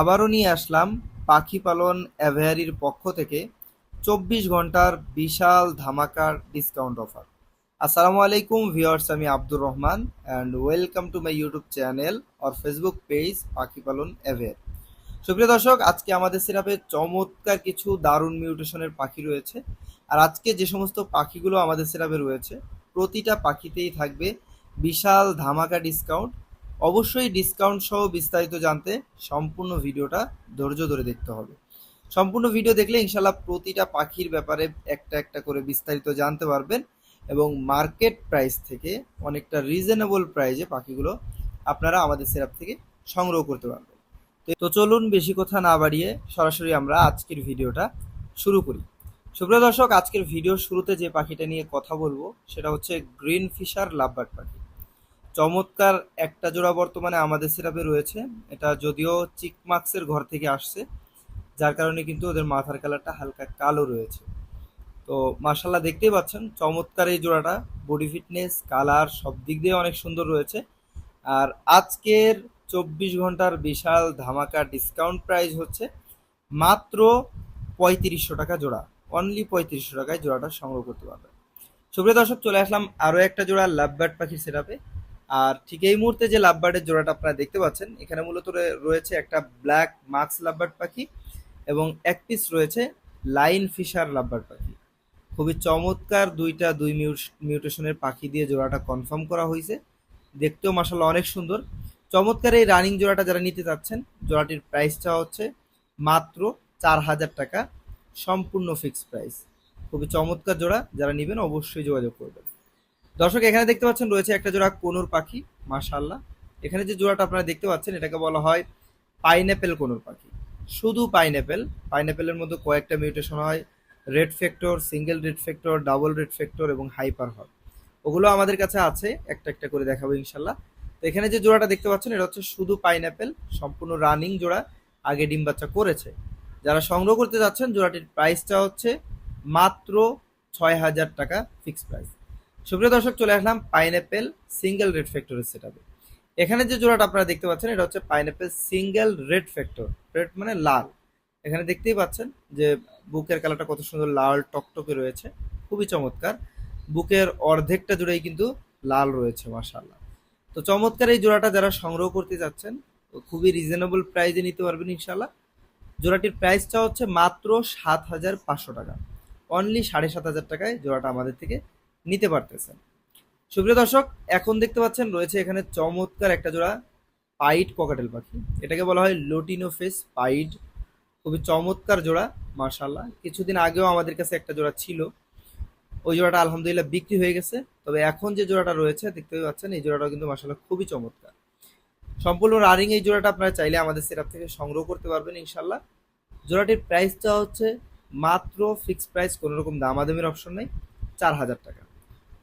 আবারও নিয়ে আসলাম পাখি পালন অ্যাভেয়ারির পক্ষ থেকে চব্বিশ ঘণ্টার বিশাল ধামাকার ডিসকাউন্ট অফার আসসালামু আলাইকুম ভিউয়ার্স আমি Abdur Rahman and welcome to my YouTube channel or Facebook page পাখি পালন অ্যাভেয়ার। সুপ্রিয় দর্শক, আজকে আমাদের সিরাপে চমৎকার কিছু দারুণ মিউটেশনের পাখি রয়েছে। আর আজকে যে সমস্ত পাখিগুলো আমাদের সিরাপে রয়েছে, প্রতিটা পাখিতেই থাকবে বিশাল ধামাকা ডিসকাউন্ট অবশ্যই ডিসকাউন্ট সহ বিস্তারিত জানতে সম্পূর্ণ ভিডিওটা ধৈর্য ধরে দেখতে হবে। সম্পূর্ণ ভিডিও দেখলে ইনশাল্লাহ প্রতিটা পাখির ব্যাপারে একটা একটা করে বিস্তারিত জানতে পারবেন এবং মার্কেট প্রাইস থেকে অনেকটা রিজনেবল প্রাইসে পাখিগুলো আপনারা আমাদের সিরাপ থেকে সংগ্রহ করতে পারবেন। তো- চলুন বেশি কথা না বাড়িয়ে সরাসরি আমরা আজকের ভিডিওটা শুরু করি। সুপ্রিয় দর্শক, আজকের ভিডিওর শুরুতে যে পাখিটা নিয়ে কথা বলব, সেটা হচ্ছে গ্রিন ফিশার লাভবার্ড পাখি। চমৎকার একটা জোড়া বর্তমানে আমাদের সিরাপে রয়েছে। এটা যদিও চিকমাক্সের ঘর থেকে আসছে, যার কারণে কিন্তু ওদের মাথার কালারটা হালকা কালো রয়েছে। তো মার্শাল্লাহ দেখতেই পাচ্ছেন, চমৎকার এই জোড়াটা। বডি ফিটনেস কালার সব দিক দিয়ে অনেক সুন্দর রয়েছে। আর আজকের চব্বিশ ঘণ্টার বিশাল ধামাকা ডিসকাউন্ট প্রাইস হচ্ছে মাত্র পঁয়ত্রিশশো টাকা জোড়া। অনলি পঁয়ত্রিশশো টাকায় জোড়াটা সংগ্রহ করতে পারবে সুপ্রিয় দর্শক, চলে আসলাম আরও একটা জোড়া লাভবার্ড পাখির সেটাপে আর ঠিক এই মুহূর্তে যে লাভবার্ডের জোড়াটা আপনারা দেখতে পাচ্ছেন, এখানে মূলত রয়েছে একটা ব্ল্যাক মাক্স লাভবার্ড পাখি এবং এক পিস রয়েছে লাইন ফিশার লাভবার্ড পাখি। খুবই চমৎকার দুইটা দুই মিউটেশনের পাখি দিয়ে জোড়াটা কনফার্ম করা হয়েছে দেখতেও মাসাল্লাহ অনেক সুন্দর। চমৎকার এই রানিং জোড়াটা যারা নিতে চাচ্ছেন, জোড়াটির প্রাইসটা হচ্ছে মাত্র চার হাজার টাকা, সম্পূর্ণ ফিক্সড প্রাইস খুবই চমৎকার জোড়া, যারা নেবেন অবশ্যই যোগাযোগ করবেন। দর্শক, এখানে দেখতে পাচ্ছেন রয়েছে একটা জোড়া কোনুর পাখি মাশাল্লাহ এখানে যে জোড়াটা আপনারা দেখতে পাচ্ছেন, এটাকে বলা হয় পাইনঅ্যাপেল কোনুর পাখি। শুধু পাইনঅ্যাপেল, পাইনঅ্যাপেলের মধ্যে কয়েকটা মিউটেশন হয়, red factor, single red factor, double red factor এবং হাইপার হল ওগুলো আমাদের কাছে আছে, একটা একটা করে দেখাবো ইনশাল্লাহ তো এখানে যে জোড়াটা দেখতে পাচ্ছেন, এটা হচ্ছে শুধু পাইনঅ্যাপেল, সম্পূর্ণ রানিং জোড়া, আগে ডিম বাচ্চা করেছে। যারা সংগ্রহ করতে যাচ্ছেন, জোড়াটির প্রাইসটা হচ্ছে মাত্র ছয় হাজার টাকা ফিক্সড প্রাইস সুপ্রিয় দর্শক, চলে আসলাম পাইনঅ্যাপেল সিঙ্গেল রেড ফ্যাক্টরের সেটাবে এখানে যে জোড়াটা আপনারা দেখতে পাচ্ছেন, এটা হচ্ছে pineapple single red factor red মানে লাল। এখানে দেখতেই পাচ্ছেন যে বুকের কালারটা কত সুন্দর লাল টকটকে রয়েছে, খুবই চমৎকার। বুকের অর্ধেকটা জুড়েই কিন্তু লাল রয়েছে, মাশাআল্লাহ। তো চমৎকার এই জোড়াটা যারা সংগ্রহ করতে যাচ্ছেন, খুবই রিজনেবল প্রাইসে নিতে পারবেন ইনশাল্লাহ জোড়াটির প্রাইসটা হচ্ছে মাত্র সাত হাজার পাঁচশো টাকা। অনলি সাড়ে সাত হাজার টাকায় জোড়াটা আমাদের থেকে নিতে পারতেছেন। সুপ্রিয় দর্শক, এখন দেখতে পাচ্ছেন রয়েছে এখানে চমৎকার একটা জোড়া পাইট ককাটেল পাখি। এটাকে বলা হয় লোটিনো ফেস পাইড। খুবই চমৎকার জোড়া মার্শাল্লাহ কিছুদিন আগেও আমাদের কাছে একটা জোড়া ছিল। ওই জোড়াটা আলহামদুলিল্লাহ বিক্রি হয়ে গেছে। তবে এখন যে জোড়াটা রয়েছে, দেখতে পাচ্ছেন, এই জোড়াটাও কিন্তু মার্শাল্লাহ খুবই চমৎকার। সম্পূর্ণ রানিং এই জোড়াটা আপনারা চাইলে আমাদের সেরাপ থেকে সংগ্রহ করতে পারবেন ইনশাল্লাহ জোড়াটির প্রাইসটা হচ্ছে মাত্র ফিক্সড প্রাইস কোনো রকম দামাদামির অপশন নেই, চার হাজার টাকা।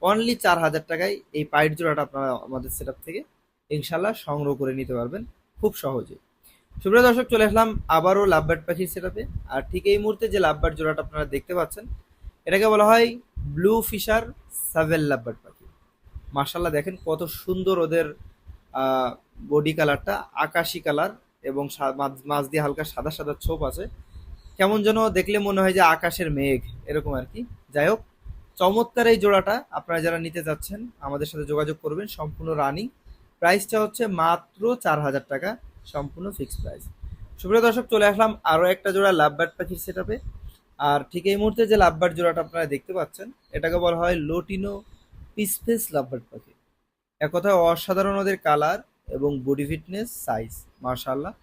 অনলি চার হাজার টাকায় এই পাইট জোড়াটা আপনারা আমাদের সেটআপ থেকে ইনশাল্লাহ সংগ্রহ করে নিতে পারবেন খুব সহজে। সুপ্রিয় দর্শক, চলে আসলাম আবারও লাভবার্ড পাখির সেটআপে আর ঠিক এই মুহূর্তে যে লাভবার্ড জোড়াটা আপনারা দেখতে পাচ্ছেন, এটাকে বলা হয় ব্লু ফিশার সাভেল লাভবার্ড পাখি। মার্শাল্লাহ দেখেন কত সুন্দর ওদের বডি কালারটা আকাশি কালার এবং মাঝ দিয়ে হালকা সাদা সাদা ছোপ আছে। কেমন যেন দেখলে মনে হয় যে আকাশের মেঘ, এরকম আর কি। যাই হোক চমৎকার এই জোড়াটা আপনারা যারা নিতে চাচ্ছেন আমাদের সাথে যোগাযোগ করবেন, সম্পূর্ণ রানিং। প্রাইসটা হচ্ছে মাত্র চার হাজার টাকা, সম্পূর্ণ ফিক্সড প্রাইস সুপ্রিয় দর্শক, চলে আসলাম আরও একটা জোড়া লাভবার্ড পাখির সেটাপে আর ঠিক এই মুহূর্তে যে লাভবার্ড জোড়াটা আপনারা দেখতে পাচ্ছেন, এটাকে বলা হয় লোটিনো পিসফেস লাভবার্ড পাখি। এক কথায় অসাধারণ ওদের কালার এবং বডি ফিটনেস সাইজ মার্শাল্লাহ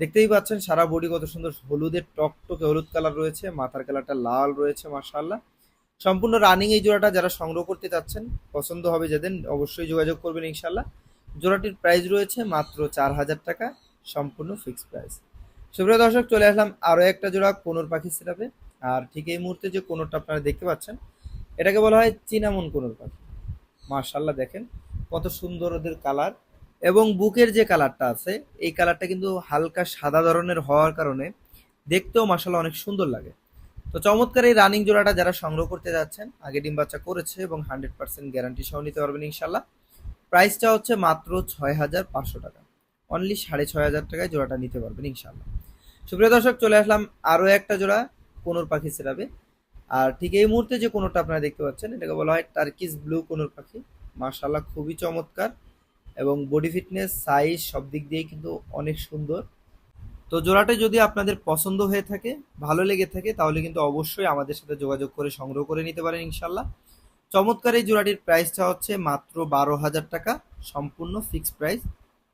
দেখতেই পাচ্ছেন সারা বডি কত সুন্দর হলুদের টকটকে হলুদ কালার রয়েছে, মাথার কালারটা লাল রয়েছে মার্শাল্লাহ সম্পূর্ণ রানিং এই জোড়াটা যারা সংগ্রহ করতে চাচ্ছেন, পছন্দ হবে যাদের, অবশ্যই যোগাযোগ করবেন ইনশাল্লাহ জোড়াটির প্রাইস রয়েছে মাত্র চার হাজার টাকা, সম্পূর্ণ ফিক্সড প্রাইস সুপ্রিয় দর্শক, চলে আসলাম আরও একটা জোড়া কোনোর পাখি সেটাপে আর ঠিক এই মুহূর্তে যে কোনোরটা আপনারা দেখতে পাচ্ছেন, এটাকে বলা হয় চিনামন কোনোর পাখি। মার্শাল্লাহ দেখেন কত সুন্দর ওদের কালার এবং বুকের যে কালারটা আছে, এই কালারটা কিন্তু হালকা সাদা ধরনের হওয়ার কারণে দেখতেও মার্শাল্লাহ অনেক সুন্দর লাগে। তো চমৎকার এই রানিং জোড়াটা যারা সংগ্রহ করতে যাচ্ছেন, আগে ডিম বাচ্চা করেছে এবং হান্ড্রেড পার্সেন্ট গ্যারান্টি সহ নিতে পারবেন ইনশাল্লাহ প্রাইসটা হচ্ছে মাত্র ছয় হাজার পাঁচশো টাকা। অনলি সাড়ে ছয় হাজার টাকায় জোড়াটা নিতে পারবেন ইনশাল্লাহ সুপ্রিয় দর্শক, চলে আসলাম আরও একটা জোড়া, কোনোর পাখি সেরাবে আর ঠিক এই মুহূর্তে যে কোনোটা আপনারা দেখতে পাচ্ছেন, এটাকে বলা হয় টার্কিস ব্লু কোনোর পাখি। মার্শাল্লাহ খুবই চমৎকার এবং বডি ফিটনেস সাইজ সব দিক দিয়েই কিন্তু অনেক সুন্দর। তো জোড়াটা যদি আপনাদের পছন্দ হয়ে থাকে, ভালো লেগে থাকে, তাহলে কিন্তু অবশ্যই আমাদের সাথে যোগাযোগ করে সংগ্রহ করে নিতে পারেন ইনশাল্লাহ চমৎকার এই জোড়াটির প্রাইসটা হচ্ছে মাত্র বারো হাজার টাকা, সম্পূর্ণ ফিক্সড প্রাইস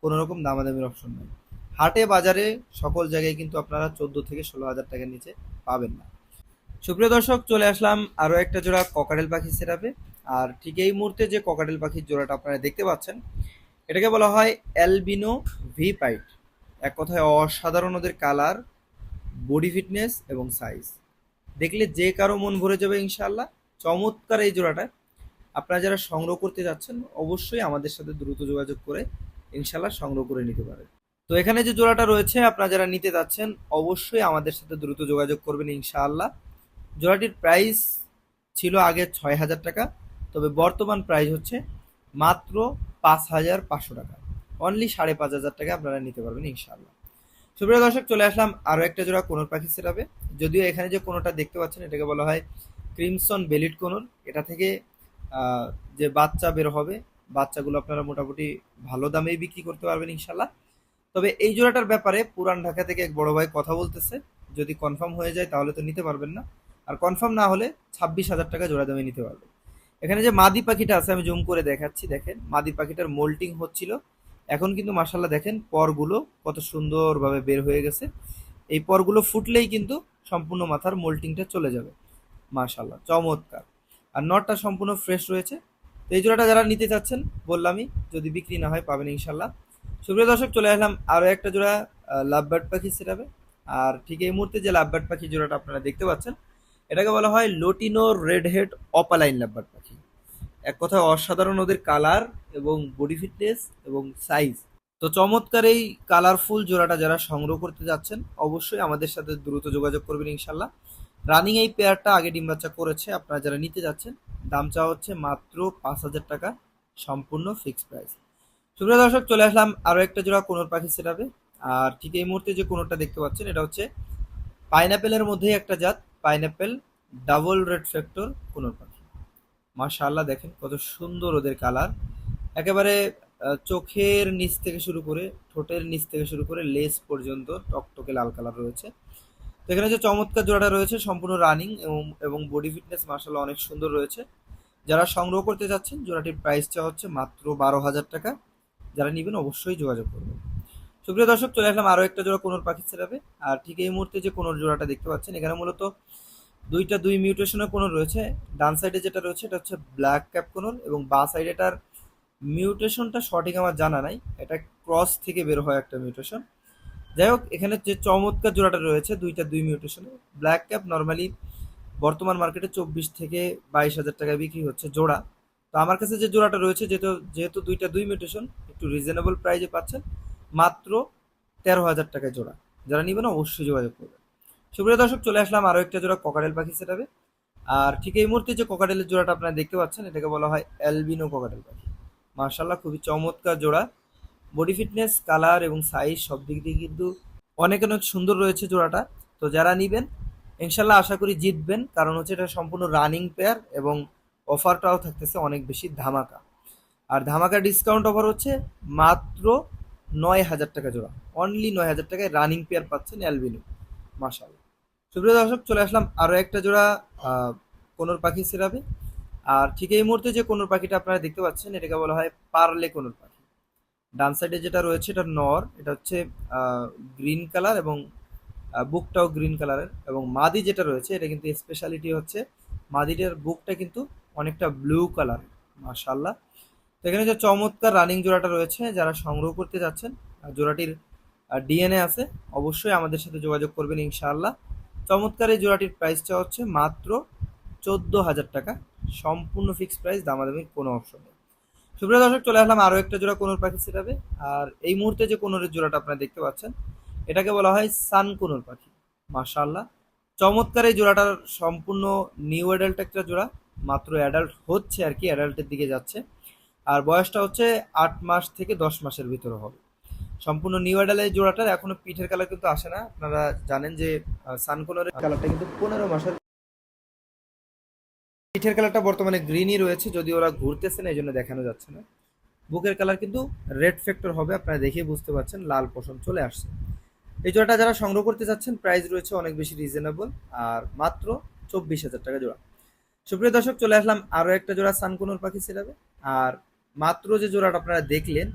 কোনো রকম দামাদামির অপশন নেই। হাটে, বাজারে, সকল জায়গায় কিন্তু আপনারা চোদ্দ থেকে ষোলো হাজার টাকার নিচে পাবেন না। সুপ্রিয় দর্শক, চলে আসলাম আরও একটা জোড়া ককাটেল পাখি সেরাপে আর ঠিক এই মুহূর্তে যে ককাটেল পাখির জোড়াটা আপনারা দেখতে পাচ্ছেন, এটাকে বলা হয় অ্যালবিনো ভি পাইট। এক কথায় অসাধারণ ওদের কালার বডি ফিটনেস এবং সাইজ দেখলে যে কারও মন ভরে যাবে ইনশাল্লাহ চমৎকার এই জোড়াটা। আপনারা যারা সংগ্রহ করতে যাচ্ছেন, অবশ্যই আমাদের সাথে দ্রুত যোগাযোগ করে ইনশাল্লাহ সংগ্রহ করে নিতে পারেন তো এখানে যে জোড়াটা রয়েছে, আপনারা যারা নিতে যাচ্ছেন, অবশ্যই আমাদের সাথে দ্রুত যোগাযোগ করবেন ইনশাআল্লাহ। জোড়াটির প্রাইস ছিল আগে ছয় হাজার টাকা, তবে বর্তমান প্রাইস হচ্ছে মাত্র পাঁচ হাজার পাঁচশো টাকা। অনলি সাড়ে পাঁচ হাজার টাকা আপনারা নিতে পারবেন, ইনশাআল্লাহ। সুপ্রিয় দর্শক, চলে আসলাম আরও একটা জোড়া কোনোর পাখি সেরাবে যদিও এখানে যে কোনোটা দেখতে পাচ্ছেন, এটাকে বলা হয় ক্রিমসন বেলিট কোনোর। এটা থেকে যে বাচ্চা বের হবে, বাচ্চাগুলো আপনারা মোটামুটি ভালো দামেই বিক্রি করতে পারবেন ইনশাল্লাহ তবে এই জোড়াটার ব্যাপারে পুরান ঢাকা থেকে এক বড় ভাই কথা বলতেছে, যদি কনফার্ম হয়ে যায় তাহলে তো নিতে পারবেন না। আর কনফার্ম না হলে ছাব্বিশ হাজার টাকা জোড়া দামে নিতে পারবেন। এখানে যে মাদি পাখিটা আছে, আমি জুম করে দেখাচ্ছি, দেখেন। মাদি পাখিটার মোল্টিং হচ্ছিল এখন কিন্তু মাসাল্লাহ দেখেন পরগুলো কত সুন্দরভাবে বের হয়ে গেছে। এই পরগুলো ফুটলেই কিন্তু সম্পূর্ণ মাথার মোল্টিংটা চলে যাবে। মাশাল্লাহ চমৎকার। আর নটটা সম্পূর্ণ ফ্রেশ রয়েছে। তো এই জোড়াটা যারা নিতে চাচ্ছেন, বললামই, যদি বিক্রি না হয় পাবেন ইনশাল্লাহ সুপ্রিয় দর্শক, চলে আসলাম আরও একটা জোড়া লাভ বার্ড পাখি সেটাবে আর ঠিক এই মুহূর্তে যে লাভ বার্ড পাখি জোড়াটা আপনারা দেখতে পাচ্ছেন, এটাকে বলা হয় lutino red head opaline love bird পাখি। এক কথায় অসাধারণ ওদের কালার এবং বডি ফিটনেস এবং সাইজ তো চমৎকার এই কালারফুল জোড়াটা যারা সংগ্রহ করতে যাচ্ছেন, অবশ্যই আমাদের সাথে দ্রুত যোগাযোগ করবেন ইনশাল্লাহ রানিং এই পেয়ারটা আগে ডিম বাচ্চা করেছে, আপনারা যারা নিতে যাচ্ছেন, দাম চাওয়া হচ্ছে মাত্র পাঁচ হাজার টাকা, সম্পূর্ণ ফিক্সড প্রাইস সুপ্রিয় দর্শক, চলে আসলাম আরও একটা জোড়া কোনোর পাখি সেটাবে আর ঠিক এই মুহূর্তে যে কোনোটা দেখতে পাচ্ছেন, এটা হচ্ছে পাইনাপেলের মধ্যেই একটা জাত pineapple double red factor conure পাখি। মাশাআল্লাহ, দেখেন কত সুন্দর ওদের কালার। একেবারে চোখের নিচ থেকে শুরু করে, ঠোঁটের নিচ থেকে শুরু করে, লেস পর্যন্ত টকটকে লাল কালার রয়েছে। তো এখানে যে চমৎকার জোড়াটা রয়েছে, সম্পূর্ণ রানিং এবং এবং বডি ফিটনেস মার্শাল্লাহ অনেক সুন্দর রয়েছে। যারা সংগ্রহ করতে যাচ্ছেন জোড়াটির প্রাইসটা হচ্ছে মাত্র বারো হাজার টাকা। যারা নেবেন অবশ্যই যোগাযোগ করবেন। সুপ্রিয় দর্শক, চলে আসলাম আরও একটা জোড়া কোনোর পাখি সেরাবে আর ঠিক এই মুহূর্তে যে কোনোর জোড়াটা দেখতে পাচ্ছেন, এখানে মূলত দুইটা দুই মিউটেশনের কোনোর রয়েছে। ডান সাইডে যেটা রয়েছে, এটা হচ্ছে ব্ল্যাক ক্যাপ কোনোর এবং বাঁ সাইডে এটার মিউটেশনটা সঠিক আমার জানা নাই। এটা ক্রস থেকে বের হয় একটা মিউটেশন যাই হোক, এখানে যে চমৎকার জোড়াটা রয়েছে, দুইটা দুই মিউটেশনে ব্ল্যাক ক্যাপ নর্মালি বর্তমান মার্কেটে চব্বিশ থেকে বাইশ হাজার টাকায় বিক্রি হচ্ছে জোড়া। তো আমার কাছে যে জোড়াটা রয়েছে, যেহেতু যেহেতু দুইটা দুই মিউটেশন একটু রিজনেবল প্রাইজে পাচ্ছেন, মাত্র তেরো হাজার টাকায় জোড়া। যারা নেবেন অবশ্যই যোগাযোগ করবেন। সুপ্রিয় দর্শক, চলে আসলাম আরও একটা জোড়া ককাটেল পাখি সেটাবে আর ঠিক এই মুহূর্তে যে ককাটেলের জোড়াটা আপনারা দেখতে পাচ্ছেন, এটাকে বলা হয় অ্যালবিনো ককাটেল পাখি। মার্শাল্লাহ খুবই চমৎকার জোড়া। বডি ফিটনেস কালার এবং সাইজ সব দিক দিয়ে কিন্তু অনেক অনেক সুন্দর রয়েছে জোড়াটা। তো যারা নিবেন ইনশাল্লাহ আশা করি জিতবেন, কারণ হচ্ছে এটা সম্পূর্ণ রানিং পেয়ার এবং অফারটাও থাকতেছে অনেক বেশি ধামাকা। আর ধামাকা ডিসকাউন্ট অফার হচ্ছে মাত্র নয় হাজার টাকা জোড়া। অনলি নয় হাজার টাকায় রানিং পেয়ার পাচ্ছেন অ্যালবিনো মাশাল সুপ্রিয় দর্শক, চলে আসলাম আরও একটা জোড়া কোনোর পাখি সেরাবে আর ঠিক এই মুহূর্তে যে কোনোর পাখিটা আপনারা দেখতে পাচ্ছেন, এটাকে বলা হয় পার্লে কোনোর পাখি। ডান সাইডে যেটা রয়েছে, এটা নর, এটা হচ্ছে গ্রিন কালার এবং বুকটাও গ্রিন কালারের এবং মাদি যেটা রয়েছে, এটা কিন্তু স্পেশালিটি হচ্ছে, মাদিটার বুকটা কিন্তু অনেকটা ব্লু কালার মাশাল্লাহ তো এখানে যে চমৎকার রানিং জোড়াটা রয়েছে, যারা সংগ্রহ করতে যাচ্ছেন জোড়াটির ডিএনএ আছে, অবশ্যই আমাদের সাথে যোগাযোগ করবেন ইনশাআল্লাহ। চমৎকার এই জোড়াটির প্রাইসটা হচ্ছে মাত্র চোদ্দ হাজার টাকা। সম্পূর্ণ ফিক্সড প্রাইস দামাদামি কোনো অপশন নেই। সুপ্রিয় দর্শক, চলে আসলাম আরও একটা জোড়া কোনোর পাখি সেটাবে আর এই মুহূর্তে যে কোনোরের জোড়াটা আপনারা দেখতে পাচ্ছেন, এটাকে বলা হয় সান কোনোর পাখি। মাশাআল্লাহ। চমৎকার এই জোড়াটার সম্পূর্ণ নিউ অ্যাডাল্ট একটা জোড়া, মাত্র অ্যাডাল্ট হচ্ছে আর কি অ্যাডাল্টের দিকে যাচ্ছে। আর বয়সটা হচ্ছে আট মাস থেকে দশ মাসের ভিতরে হবে। সম্পূর্ণ নিউ আইডালের জোড়াটার এখনও পিঠের কালার কিন্তু আসে না। আপনারা জানেন যে সানকোনারের কালারটা কিন্তু পনেরো মাসের পিঠের কালারটা বর্তমানে গ্রিনই রয়েছে, যদি ওরা ঘুরতেছে না এই জন্য দেখানো যাচ্ছে না। বুকের কালার কিন্তু রেড ফ্যাক্টর হবে, আপনারা দেখে বুঝতে পারছেন, লাল পশম চলে আসছে। এই জোড়াটা যারা সংগ্রহ করতে চাচ্ছেন প্রাইস রয়েছে অনেক বেশি রিজনেবল আর মাত্র চব্বিশ হাজার টাকা জোড়া। সুপ্রিয় দর্শক, চলে আসলাম আরও একটা জোড়া সানকুনোর পাখি সেরাবে আর মাত্র যে জোড়াটা আপনারা দেখলেন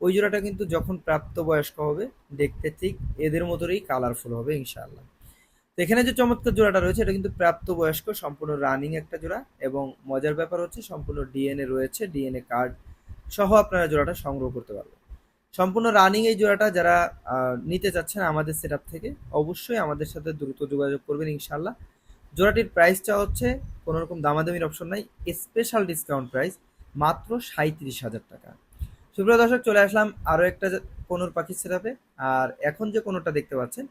ওই জোড়াটা কিন্তু যখন প্রাপ্তবয়স্ক হবে, দেখতে ঠিক এদের মতোই কালারফুল হবে ইনশাআল্লাহ। এখানে যে চমৎকার জোড়াটা রয়েছে, এটা কিন্তু প্রাপ্তবয়স্ক, সম্পূর্ণ রানিং একটা জোড়া এবং মজার ব্যাপার হচ্ছে সম্পূর্ণ ডিএনএ রয়েছে ডিএনএ কার্ড সহ আপনারা জোড়াটা সংগ্রহ করতে পারবেন। সম্পূর্ণ রানিং এই জোড়াটা যারা নিতে চাচ্ছেন আমাদের সেট থেকে, অবশ্যই আমাদের সাথে দ্রুত যোগাযোগ করবেন ইনশাল্লাহ জোড়াটির প্রাইসটা হচ্ছে কোনো রকম দামাদামির অপশন নাই স্পেশাল ডিসকাউন্ট প্রাইস মাত্র সাঁত্রিশ হাজার টাকা। সুপ্রিয় দর্শক, চলে আসলাম আরও একটা কোনোর পাখির সেরাপে আর এখন যে কোনোটা দেখতে পাচ্ছেন,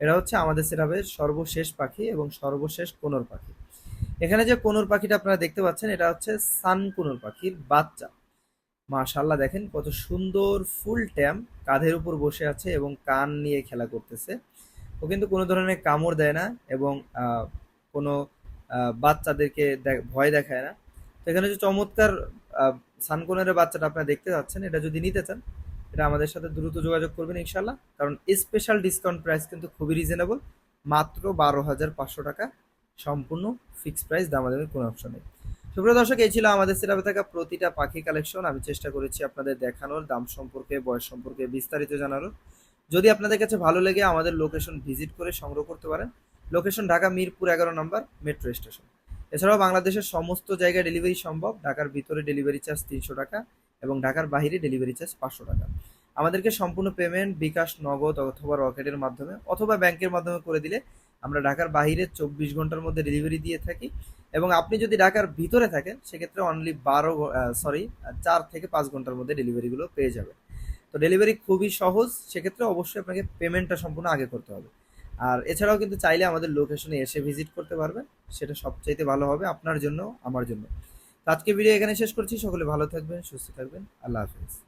এটা হচ্ছে আমাদের সেরাপের সর্বশেষ পাখি এবং সর্বশেষ কোনোর পাখি। এখানে যে কোনোর পাখিটা আপনারা দেখতে পাচ্ছেন, এটা হচ্ছে সান কোনোর পাখির বাচ্চা। মাশাল্লাহ দেখেন কত সুন্দর ফুল ট্যাম, কাঁধের উপর বসে আছে এবং কান নিয়ে খেলা করতেছে। ও কিন্তু কোনো ধরনের কামড় দেয় না এবং কোনো বাচ্চাদেরকে ভয় দেখায় না। তো এখানে যে চমৎকার সানকোনের বাচ্চাটা আপনারা দেখতে পাচ্ছেন এটা যদি নিতে চান, এটা আমাদের সাথে দ্রুত যোগাযোগ করবেন ইনশাল্লাহ কারণ স্পেশাল ডিসকাউন্ট প্রাইস কিন্তু খুবই রিজনেবল মাত্র বারো হাজার পাঁচশো টাকা, সম্পূর্ণ ফিক্সড প্রাইস দামাদামির কোনো অপশন নেই। সুপ্রিয় দর্শক, এই ছিল আমাদের সেরাপে থাকা প্রতিটা পাখি কালেকশন আমি চেষ্টা করেছি আপনাদের দেখানোর, দাম সম্পর্কে, বয়স সম্পর্কে বিস্তারিত জানানোর। যদি আপনাদের কাছে ভালো লেগে আমাদের লোকেশন ভিজিট করে সংগ্রহ করতে পারেন লোকেশন ঢাকা মিরপুর এগারো নম্বর মেট্রো স্টেশন এছাড়াও বাংলাদেশের সমস্ত জায়গায় ডেলিভারি সম্ভব। ঢাকার ভিতরে ডেলিভারি চার্জ তিনশো টাকা এবং ঢাকার বাহিরে ডেলিভারি চার্জ পাঁচশো টাকা। আমাদেরকে সম্পূর্ণ পেমেন্ট বিকাশ, নগদ অথবা রকেটের মাধ্যমে অথবা ব্যাংকের মাধ্যমে করে দিলে আমরা ঢাকার বাইরে চব্বিশ ঘণ্টার মধ্যে ডেলিভারি দিয়ে থাকি। এবং আপনি যদি ঢাকার ভিতরে থাকেন, সেক্ষেত্রে অনলি বারো সরি চার থেকে পাঁচ ঘণ্টার মধ্যে ডেলিভারিগুলো পেয়ে যাবেন। তো ডেলিভারি খুবই সহজ, সেক্ষেত্রে অবশ্যই আপনাকে পেমেন্টটা সম্পূর্ণ আগে করতে হবে। আর এছাড়াও কিন্তু চাইলে আমাদের লোকেশনে এসে ভিজিট করতে পারবেন। সেটা সবচাইতে ভালো হবে আপনার জন্য, আমার জন্য। আজকে ভিডিও এখানে শেষ করছি। সকলে ভালো থাকবেন, সুস্থ থাকবেন। আল্লাহ হাফিজ।